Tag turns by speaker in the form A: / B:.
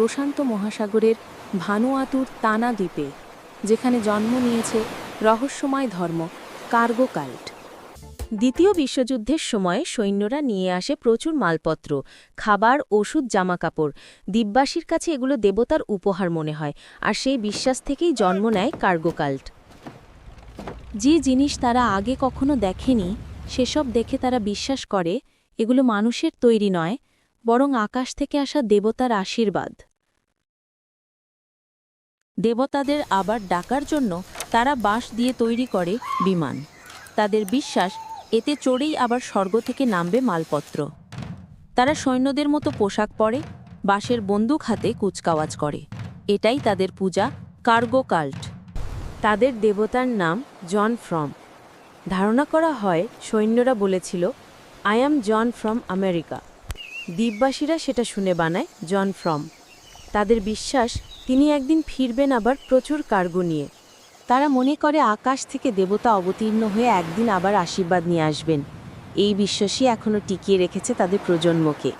A: প্রশান্ত মহাসাগরের ভানুয়াতুর তানা দ্বীপে, যেখানে জন্ম নিয়েছে রহস্যময় ধর্ম কার্গো কাল্ট। দ্বিতীয় বিশ্বযুদ্ধের সময় সৈন্যরা নিয়ে আসে প্রচুর মালপত্র, খাবার, ওষুধ, জামাকাপড়। দ্বীপবাসীর কাছে এগুলো দেবতার উপহার মনে হয়, আর সেই বিশ্বাস থেকেই জন্ম নেয় কার্গো কাল্ট। যে জিনিস তারা আগে কখনো দেখেনি, সেসব দেখে তারা বিশ্বাস করে, এগুলো মানুষের তৈরি নয়, বরং আকাশ থেকে আসা দেবতার আশীর্বাদ। দেবতাদের আবার ডাকার জন্য তারা বাঁশ দিয়ে তৈরি করে বিমান। তাদের বিশ্বাস, এতে চড়েই আবার স্বর্গ থেকে নামবে মালপত্র। তারা সৈন্যদের মতো পোশাক পরে, বাঁশের বন্দুক হাতে কুচকাওয়াজ করে। এটাই তাদের পূজা, কার্গো কাল্ট। তাদের দেবতার নাম জন ফ্রম। ধারণা করা হয়, সৈন্যরা বলেছিল, I am John from America. দ্বীপবাসীরা সেটা শুনে বানায় জন ফ্রম। তাদের বিশ্বাস তিনি একদিন ফিরবেন আবার প্রচুর কার্গো নিয়ে। তারা মনে করে আকাশ থেকে দেবতা অবতীর্ণ হয়ে একদিন আবার আশীর্বাদ নিয়ে আসবেন। এই বিশ্বাসই এখনও টিকিয়ে রেখেছে তাদের প্রজন্মকে।